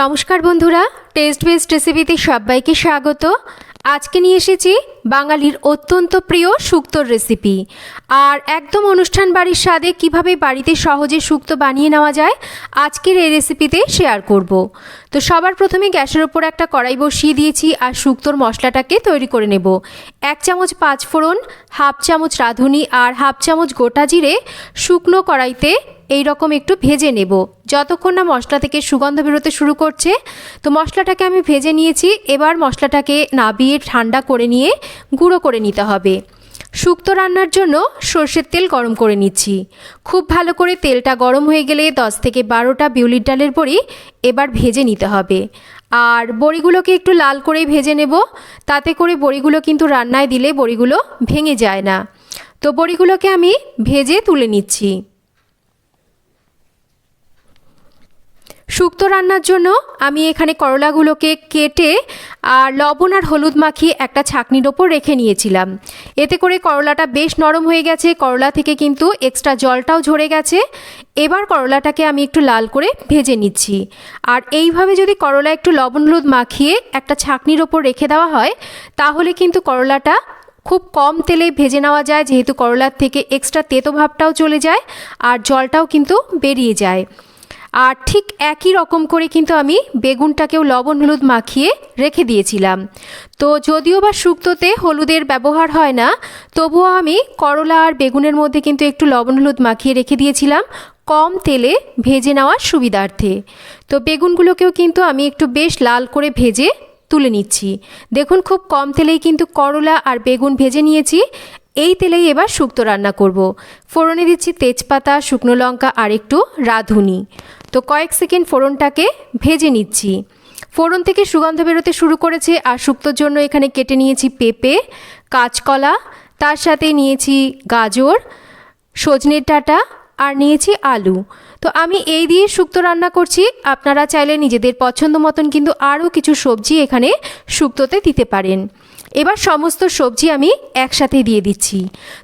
নমস্কার বন্ধুরা test best রেসিপিতে সবাইকে স্বাগত। আজকে নিয়ে এসেছি বাঙালির অত্যন্ত প্রিয় শুক্তোর রেসিপি আর একদম অনুষ্ঠান বাড়ির স্বাদে কীভাবে বাড়িতে সহজে শুক্তো বানিয়ে নেওয়া যায়, আজকের এই রেসিপিতে শেয়ার করব। তো সবার প্রথমে গ্যাসের ওপর একটা কড়াই বসিয়ে দিয়েছি আর শুক্তোর মশলাটাকে তৈরি করে নেব। এক চামচ পাঁচ ফোড়ন হাফ চামচ রাঁধুনি আর হাফ চামচ গোটা জিরে শুকনো কড়াইতে এই রকম একটু ভেজে নেব। যতক্ষণ না মশলা থেকে সুগন্ধ বেরোতে শুরু করছে, তো মশলাটাকে আমি ভেজে নিয়েছি। এবার মশলাটাকে নাবিয়ে ঠান্ডা করে নিয়ে গুঁড়ো করে নিতে হবে। শুক্তো রান্নার জন্য সর্ষের তেল গরম করে নিচ্ছি। খুব ভালো করে তেলটা গরম হয়ে গেলে দশ থেকে বারোটা বিউলির ডালের বড়ি এবার ভেজে নিতে হবে। আর বড়িগুলোকে একটু লাল করে ভেজে নেব। তাতে করে বড়িগুলো কিন্তু রান্নায় দিলে বড়িগুলো ভেঙে যায় না। তো বড়িগুলোকে আমি ভেজে তুলে নিচ্ছি। শুক্তো রান্নার জন্য আমি এখানে করলাগুলোকে কেটে আর লবণ আর হলুদ মাখিয়ে একটা ছাকনির ওপর রেখে নিয়েছিলাম। এতে করে করলাটা বেশ নরম হয়ে গেছে। করলা থেকে কিন্তু এক্সট্রা জলটাও ঝরে গেছে। এবার করলাটাকে আমি একটু লাল করে ভেজে নিচ্ছি। আর এইভাবে যদি করলা একটু লবণ হলুদ মাখিয়ে একটা ছাকনির ওপর রেখে দেওয়া হয়, তাহলে কিন্তু করলাটা খুব কম তেলে ভেজে নেওয়া যায়। যেহেতু করলার থেকে এক্সট্রা তেতো ভাবটাও চলে যায় আর জলটাও কিন্তু বেরিয়ে যায়। আর ঠিক একই রকম করে কিন্তু আমি বেগুনটাকেও লবণ হলুদ মাখিয়ে রেখে দিয়েছিলাম। তো যদিও বা শুক্তোতে হলুদের ব্যবহার হয় না, তবুও আমি করলা আর বেগুনের মধ্যে কিন্তু একটু লবণ হলুদ মাখিয়ে রেখে দিয়েছিলাম কম তেলে ভেজে নেওয়ার সুবিধার্থে। তো বেগুনগুলোকেও কিন্তু আমি একটু বেশ লাল করে ভেজে তুলে নিচ্ছি। দেখুন, খুব কম তেলেই কিন্তু করলা আর বেগুন ভেজে নিয়েছি। এই তেলেই এবার শুক্তো রান্না করব। ফোড়নে দিচ্ছি তেজপাতা, শুকনো লঙ্কা আর একটু রাঁধুনি। তো কয়েক সেকেন্ড ফোড়নটাকে ভেজে নিচ্ছি। ফোড়ন থেকে সুগন্ধ বেরোতে শুরু করেছে আর শুক্তোর জন্য এখানে কেটে নিয়েছি পেঁপে, কাঁচকলা, তার সাথে নিয়েছি গাজর, সজনের ডাঁটা আর নিয়েছি আলু। তো আমি এই দিয়ে শুক্তো রান্না করছি। আপনারা চাইলে নিজেদের পছন্দ মতন কিন্তু আরও কিছু সবজি এখানে শুক্তোতে দিতে পারেন। এবার সমস্ত সবজি আমি একসাথে দিয়ে দিচ্ছি।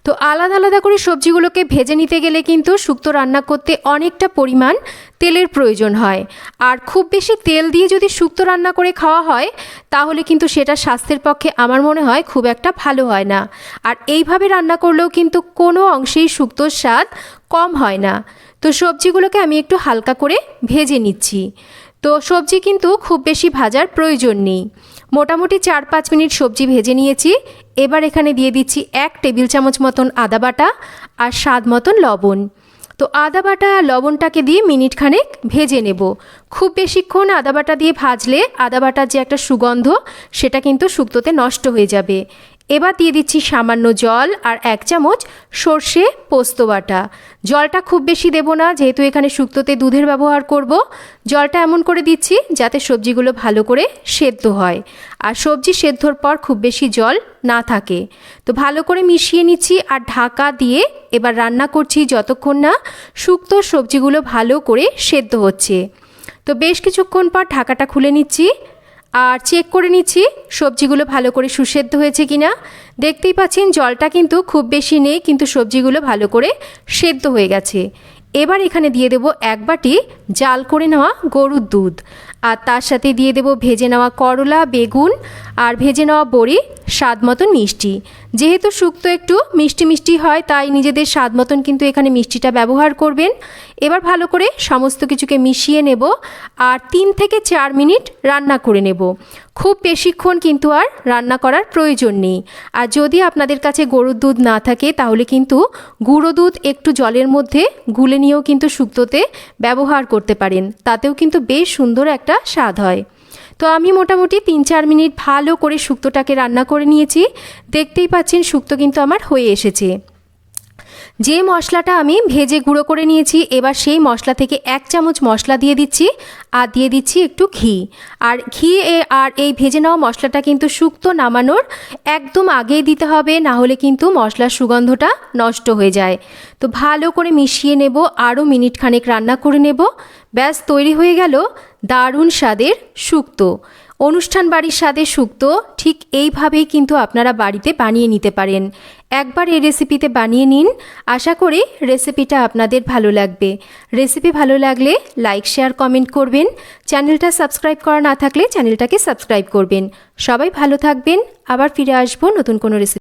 তো আলাদা আলাদা করে সবজিগুলোকে ভেজে নিতে গেলে কিন্তু শুক্তো রান্না করতে অনেকটা পরিমাণ তেলের প্রয়োজন হয়। আর খুব বেশি তেল দিয়ে যদি শুক্তো রান্না করে খাওয়া হয়, তাহলে কিন্তু সেটা স্বাস্থ্যের পক্ষে আমার মনে হয় খুব একটা ভালো হয় না। আর এইভাবে রান্না করলেও কিন্তু কোনো অংশেই শুক্তোর স্বাদ কম হয় না। তো সবজিগুলোকে আমি একটু হালকা করে ভেজে নিচ্ছি। তো সবজি কিন্তু খুব বেশি ভাজার প্রয়োজন নেই। মোটামুটি চার পাঁচ মিনিট সবজি ভেজে নিয়েছি। এবার এখানে দিয়ে দিচ্ছি এক টেবিল চামচ মতন আদা বাটা আর স্বাদ মতন লবণ। তো আদা বাটা লবণটাকে দিয়ে মিনিট খানেক ভেজে নেব। খুব বেশিক্ষণ আদা বাটা দিয়ে ভাজলে আদা বাটার যে একটা সুগন্ধ, সেটা কিন্তু শুক্তোতে নষ্ট হয়ে যাবে। এবার দিয়ে দিচ্ছি সামান্য জল আর এক চামচ সর্ষে পোস্ত বাটা। জলটা খুব বেশি দেব না, যেহেতু এখানে শুক্তোতে দুধের ব্যবহার করব। জলটা এমন করে দিচ্ছি যাতে সবজিগুলো ভালো করে সেদ্ধ হয়। আর সবজি সেদ্ধর পর খুব বেশি জল না থাকে। তো ভালো করে মিশিয়ে নিচ্ছি আর ঢাকা দিয়ে এবার রান্না করছি যতক্ষণ না শুক্তো সবজিগুলো ভালো করে সেদ্ধ হচ্ছে। তো বেশ কিছুক্ষণ পর ঢাকাটা খুলে নিচ্ছি। আর চেক করে নিচ্ছি, সবজিগুলো ভালো করে সুসেদ্ধ হয়েছে কি না দেখতেই পাচ্ছেন জলটা কিন্তু খুব বেশি নেই, কিন্তু সবজিগুলো ভালো করে সেদ্ধ হয়ে গেছে। এবার এখানে দিয়ে দেব এক বাটি জাল করে নেওয়া গরুর দুধ। আর তার সাথে দিয়ে দেব ভেজে নেওয়া করলা, বেগুন, আর ভেজে নেওয়া বড়ি স্বাদ মতন মিষ্টি। যেহেতু শুক্তো একটু মিষ্টি মিষ্টি হয়, তাই নিজেদের স্বাদ মতন কিন্তু এখানে মিষ্টিটা ব্যবহার করবেন। এবার ভালো করে সমস্ত কিছুকে মিশিয়ে নেব আর তিন থেকে চার মিনিট রান্না করে নেব। খুব বেশিক্ষণ কিন্তু আর রান্না করার প্রয়োজন নেই। আর যদি আপনাদের কাছে গরুর দুধ না থাকে, তাহলে কিন্তু গুঁড়ো দুধ একটু জলের মধ্যে গুলে নিয়েও কিন্তু শুক্তোতে ব্যবহার করতে পারেন। তাতেও কিন্তু বেশ সুন্দর একটা স্বাদ হয়। তো আমি মোটামুটি তিন চার মিনিট ভালো করে শুক্তোটাকে রান্না করে নিয়েছি। দেখতেই পাচ্ছেন শুক্তো কিন্তু আমার হয়ে এসেছে। যে মশলাটা আমি ভেজে গুঁড়ো করে নিয়েছি, এবার সেই মশলা থেকে এক চামচ মশলা দিয়ে দিচ্ছি আর দিয়ে দিচ্ছি একটু ঘি। আর ঘি আর এই ভেজে নেওয়া মশলাটা কিন্তু শুক্তো নামানোর একদম আগেই দিতে হবে, না হলে কিন্তু মশলার সুগন্ধটা নষ্ট হয়ে যায়। তো ভালো করে মিশিয়ে নেব, আরও মিনিট খানেক রান্না করে নেব। ব্যাস, তৈরি হয়ে গেল। দারুণ স্বাদের শুক্তো অনুষ্ঠান বাড়ির স্বাদে শুক্তো ঠিক এইভাবেই কিন্তু আপনারা বাড়িতে বানিয়ে নিতে পারেন। একবার এই রেসিপিতে বানিয়ে নিন, আশা করি রেসিপিটা আপনাদের ভালো লাগবে। রেসিপি ভালো লাগলে লাইক, শেয়ার, কমেন্ট করবেন। চ্যানেলটা সাবস্ক্রাইব করা না থাকলে চ্যানেলটাকে সাবস্ক্রাইব করবেন। সবাই ভালো থাকবেন, আবার ফিরে আসব নতুন কোনো রেসিপি